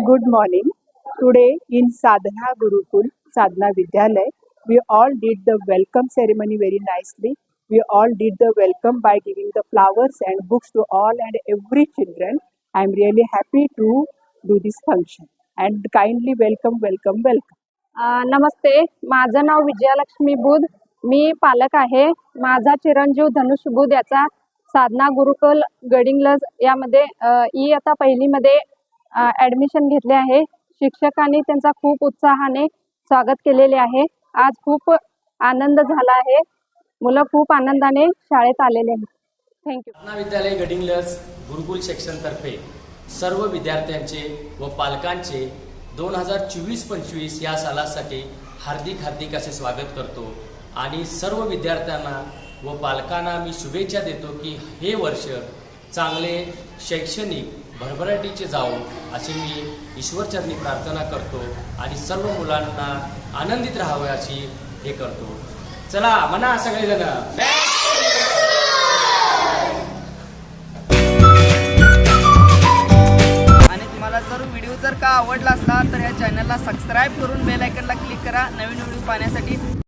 Good morning. Today in Sadhana Gurukul Sadhana Vidyalaya we all did the welcome ceremony very nicely we all did the welcome by giving the flowers and books to all and every children I am really happy to do this function and kindly welcome welcome welcome नमस्ते. माझं नाव विजयालक्ष्मी बुध. मी पालक आहे. माझा चिरंजीव धनुष बुध याचा साधना गुरुकुल गडिंग लज यामध्ये E आता पहिलीमध्ये admission घेतले आहे. शिक्षकांनी त्यांचा खूप उत्साहाने स्वागत केलेले आहे. आज खूप आनंद झाला आहे. मुलं खूप आनंदाने शाळेत आलेले आहेत. थँक्यू महाविद्यालय विद्यालय लस गुरुकुल सेक्शनतर्फे सर्व विद्यार्थ्यांचे व पालकांचे दोन हजार चोवीस पंचवीस या सालासाठी हार्दिक हार्दिक असे स्वागत करतो. आणि सर्व विद्यार्थ्यांना व पालकांना मी शुभेच्छा देतो की हे वर्ष चांगले शैक्षणिक भरभराटीचे जाऊ अशी मी ईश्वरचरणी प्रार्थना करतो आणि सर्व मुलांना आनंदित राहावे अशी हे करतो. चला म्हणा सगळेजण. आणि तुम्हाला जर व्हिडिओ जर का आवडला असला तर या चॅनलला सबस्क्राईब करून बेल आयकनला क्लिक करा. नवीन व्हिडिओ पाहण्यासाठी